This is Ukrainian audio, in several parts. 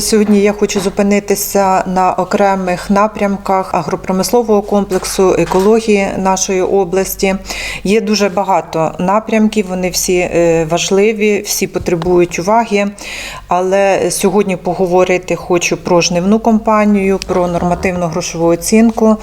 Сьогодні я хочу зупинитися на окремих напрямках агропромислового комплексу екології нашої області. Є дуже багато напрямків, вони всі е, важливі, всі потребують уваги. Але сьогодні поговорити хочу про жнивну компанію, про нормативну грошову оцінку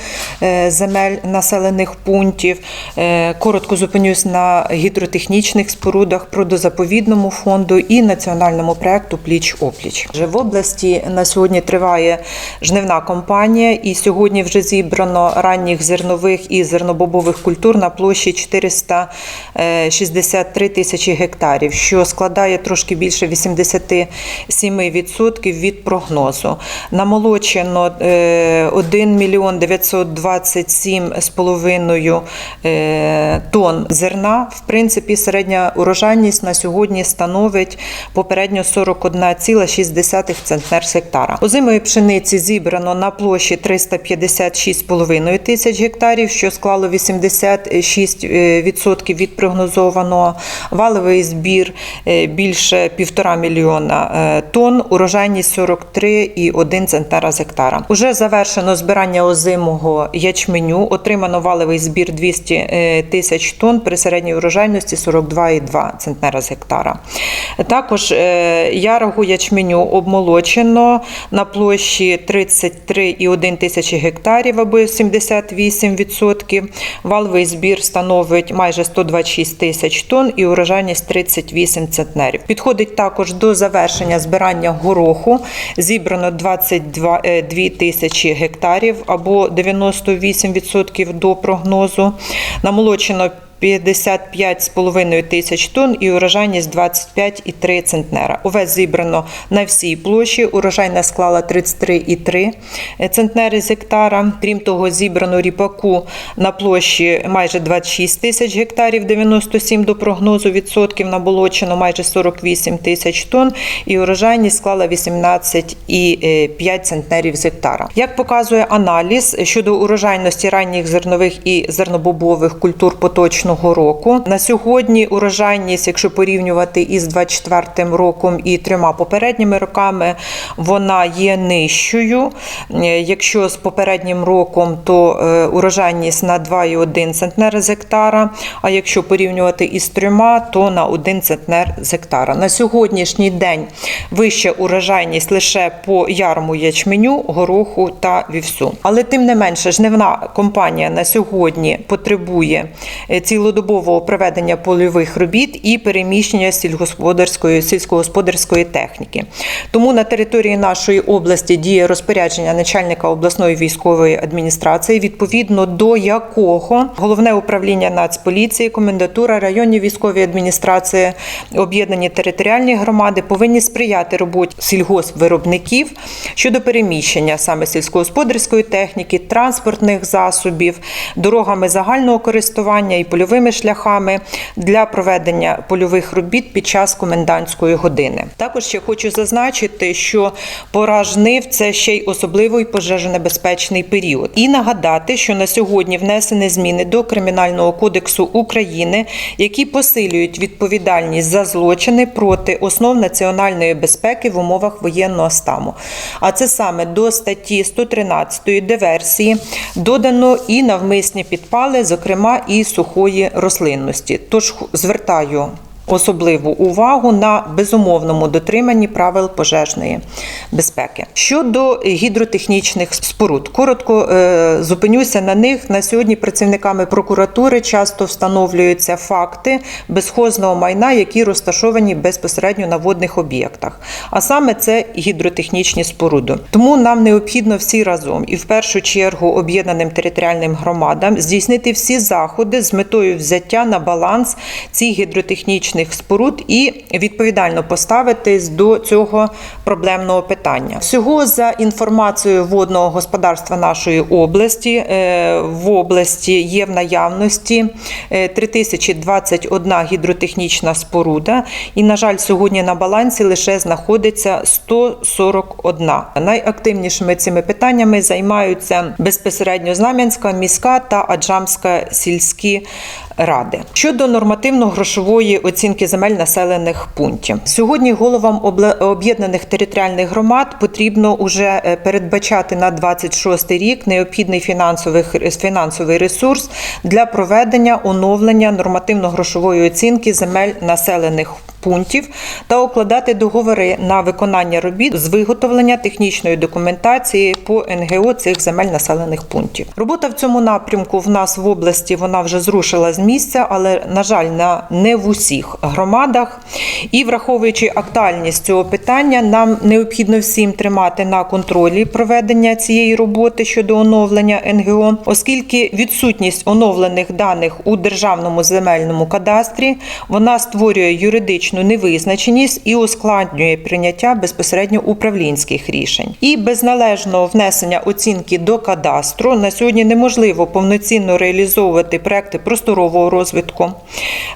е, земель населених пунктів. Е, Коротко зупинюсь на гідротехнічних спорудах, природозаповідному фонду і національному проекту Пліч опліч. В області на сьогодні триває жнивна кампанія, і сьогодні вже зібрано ранніх зернових і зернобобових культур на площі 463 тисячі гектарів, що складає трошки більше 87% від прогнозу. Намолочено е, 1 мільйон 927 з половиною е, тонн зерна. В принципі, середня урожайність на сьогодні становить попередньо 41,6 центнер з. Озимої пшениці зібрано на площі 356,5 тисяч гектарів, що склало 86% від прогнозованого. Валовий збір е, більше півтора мільйона е, тонн, урожайність 43,1 центнера з гектара. Уже завершено збирання озимого ячменю, отримано валовий збір 200 е, тисяч тонн при середній урожайності 42,2 центнера з гектара. Також ярого ячменю обмолочено на площі 33,1 тисячі гектарів або 78%. Валовий збір становить майже 126 тисяч тонн і урожайність 38 центнерів. Підходить також до завершення збирання гороху. Зібрано 22 е, 2 тисячі гектарів або 98% до прогнозу. Намолочено 55,5 тисяч тонн і урожайність 25,3 центнера. Овець зібрано на всій площі. Урожайна склала 33,3 центнери з гектара. Крім того, зібрано ріпаку на площі майже 26 тисяч гектарів, 97 до прогнозу відсотків. Наболочено майже 48 тисяч тонн і урожайність склала 18,5 центнерів з гектара. Як показує аналіз щодо урожайності ранніх зернових і зернобобових культур поточного року, на сьогодні урожайність, якщо порівнювати із 24 роком і трьома попередніми роками, вона є нижчою. Якщо з попереднім роком, то е, урожайність на 2,1 центнер з гектара. А якщо порівнювати із трьома, то на 1 центнер з гектара. На сьогоднішній день вища урожайність лише по ярму ячменю, гороху та вівсу. Але тим не менше, жнивна компанія на сьогодні потребує е, цілодобового проведення польових робіт і переміщення сільгосподарської сільськогосподарської техніки. Тому на території нашої області діє розпорядження начальника обласної військової адміністрації, відповідно до якого головне управління Нацполіції, комендатура, районні військові адміністрації, об'єднані територіальні громади повинні сприяти роботі сільгоспвиробників щодо переміщення саме сільськогосподарської техніки, транспортних засобів, дорогами загального користування і польовими шляхами для проведення польових робіт під час комендантської години. Також ще хочу зазначити, що пора жнив це ще й особливий пожежонебезпечний період. І нагадати, що на сьогодні внесені зміни до Кримінального кодексу України, які посилюють відповідальність за злочини проти основ національної безпеки в умовах воєнного стану. А це саме до статті 113 диверсії додано і навмисні підпали, зокрема і сухої рослинності. Тож звертаю особливу увагу на безумовному дотриманні правил пожежної безпеки. Щодо гідротехнічних споруд, коротко е, зупинюся на них. На сьогодні працівниками прокуратури часто встановлюються факти безхозного майна, які розташовані безпосередньо на водних об'єктах. А саме це гідротехнічні споруди. Тому нам необхідно всі разом і в першу чергу об'єднаним територіальним громадам здійснити всі заходи з метою взяття на баланс цих гідротехнічних споруд і відповідально поставитись до цього проблемного питання. Всього за інформацією водного господарства нашої області е, в області є в наявності е, 3021 гідротехнічна споруда, і на жаль, сьогодні на балансі лише знаходиться 141. Найактивнішими цими питаннями займаються безпосередньо Знам'янська міська та Аджамська сільські ради. Щодо нормативно-грошової оцінки оцінки земель населених пунктів. Сьогодні головам об'єднаних територіальних громад потрібно уже е, передбачати на 26 рік необхідний фінансовий х- фінансовий ресурс для проведення оновлення нормативно-грошової оцінки земель населених пунктів та укладати договори на виконання робіт з виготовлення технічної документації по НГО цих земель населених пунктів. Робота в цьому напрямку в нас в області вона вже зрушила з місця, але на жаль, на не в усіх громадах. І враховуючи актуальність цього питання, нам необхідно всім тримати на контролі проведення цієї роботи щодо оновлення НГО, оскільки відсутність оновлених даних у державному земельному кадастрі вона створює юридичну невизначеність і ускладнює прийняття безпосередньо управлінських рішень. І без належного внесення оцінки до кадастру на сьогодні неможливо повноцінно реалізовувати проекти просторового розвитку,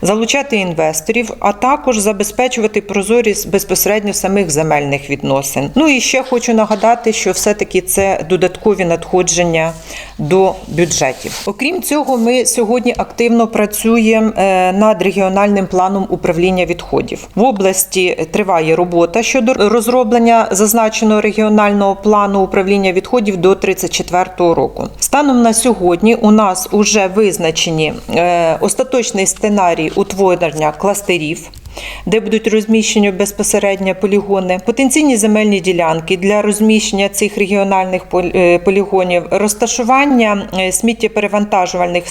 залучати інвесторів, а також забезпечувати прозорість безпосередньо самих земельних відносин. Ну і ще хочу нагадати, що все-таки це додаткові надходження до бюджетів. Окрім цього, ми сьогодні активно працюємо е, над регіональним планом управління відходів. В області триває робота щодо розроблення зазначеного регіонального плану управління відходів до 34 року. Станом на сьогодні у нас вже визначені е, остаточний сценарій утворення кластерів де будуть розміщені безпосередньо полігони, потенційні земельні ділянки для розміщення цих регіональних е, полігонів, розташування е, сміттєперевантажувальних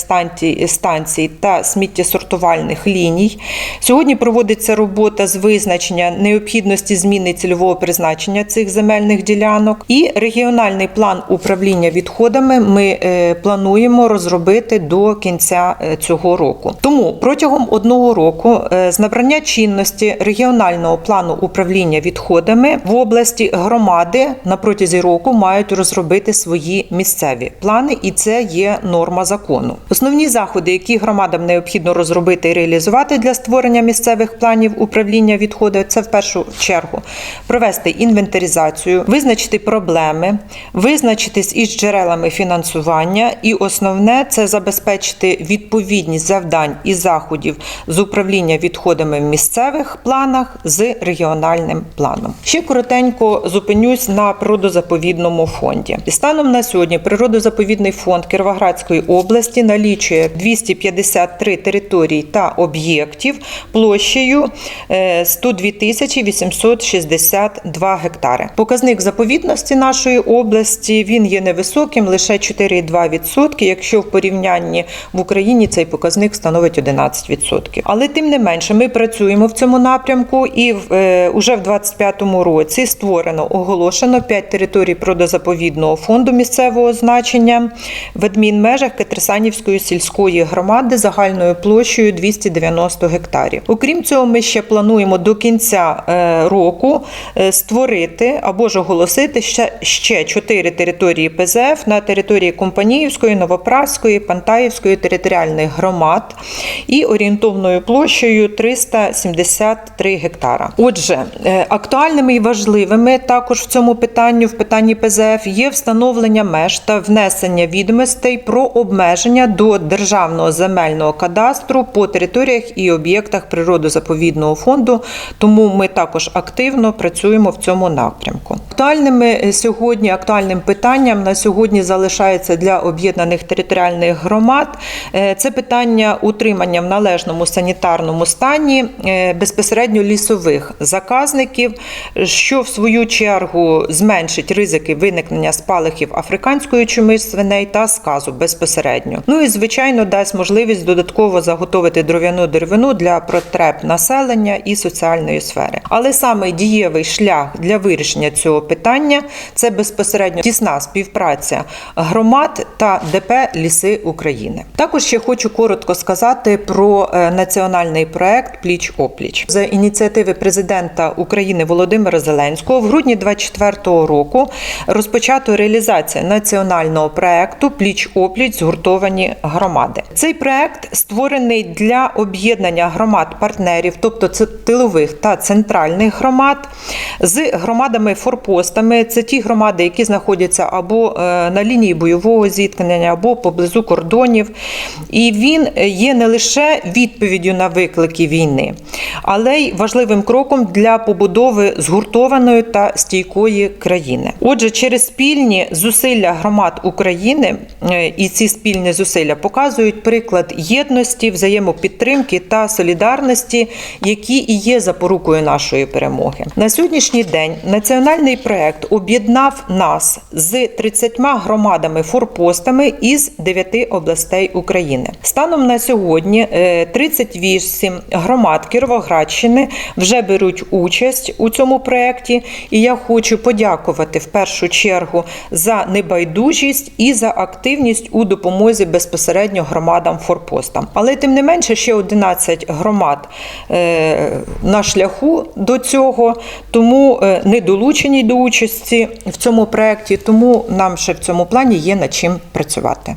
станцій, та сміттєсортувальних ліній. Сьогодні проводиться робота з визначення необхідності зміни цільового призначення цих земельних ділянок. І регіональний план управління відходами ми е, плануємо розробити до кінця цього року. Тому протягом одного року з набрання чинності регіонального плану управління відходами в області громади на протязі року мають розробити свої місцеві плани, і це є норма закону. Основні заходи, які громадам необхідно розробити і реалізувати для створення місцевих планів управління відходами, це в першу чергу провести інвентаризацію, визначити проблеми, визначитись із джерелами фінансування, і основне це забезпечити відповідність завдань і заходів з управління відходами в місцевих планах з регіональним планом. Ще коротенько зупинюсь на природозаповідному фонді. Станом на сьогодні природозаповідний фонд Кіровоградської області налічує 253 території та об'єктів площею е, 102 тисячі 862 гектари. Показник заповідності нашої області він є невисоким, лише 4,2%, якщо в порівнянні в Україні цей показник становить 11%. Але тим не менше, ми працюємо в цьому напрямку, і в е, уже в 2025 році створено оголошено 5 територій природозаповідного фонду місцевого значення в адмінмежах Катерсанівської сільської громади загальною площею 290 гектарів. Окрім цього, ми ще плануємо до кінця е, року е, створити або ж оголосити ще, ще 4 території ПЗФ на території Компаніївської, Новопраської, Пантаївської територіальних громад і орієнтовною площею 373 гектара. Отже, е, актуальними і важливими також в цьому питанні, в питанні ПЗФ, є встановлення меж та внесення відомостей про обмеження до державного земельного кадастру по територіях і об'єктах природозаповідного фонду. Тому ми також активно працюємо в цьому напрямку. Актуальними е, сьогодні актуальним питанням на сьогодні залишається для об'єднаних територіальних громад. е, Це питання утримання в належному санітарному стані безпосередньо лісових заказників, що в свою чергу зменшить ризики виникнення спалахів африканської чуми свиней та сказу безпосередньо. Ну і звичайно дасть можливість додатково заготовити дров'яну деревину для потреб населення і соціальної сфери. Але саме дієвий шлях для вирішення цього питання це безпосередньо тісна співпраця громад та ДП Ліси України. Також ще хочу коротко сказати про е, національний проект Пліч опліч за ініціативи президента України Володимира Зеленського в грудні 2024 року розпочато реалізація національного проекту Пліч опліч згуртовані громади. Цей проект створений для об'єднання громад партнерів, тобто це тилових та центральних громад, з громадами форпостами. Це ті громади, які знаходяться або е, на лінії бойового зіткнення, або поблизу кордонів. І він є не лише відповіддю на виклики війни, але й важливим кроком для побудови згуртованої та стійкої країни. Отже, через спільні зусилля громад України е, і ці спільні зусилля показують приклад єдності, взаємопідтримки та солідарності, які і є запорукою нашої перемоги. На сьогоднішній день національний проект об'єднав нас з 30 громадами форпостами із 9 областей України. Станом на сьогодні е, 38 громад Кіровоградщини вже беруть участь у цьому проєкті, і я хочу подякувати в першу чергу за небайдужість і за активність у допомозі безпосередньо громадам форпостам. Але тим не менше, ще 11 громад е, на шляху до цього, тому е, не долучені до участі в цьому проєкті, тому нам ще в цьому плані є над чим працювати.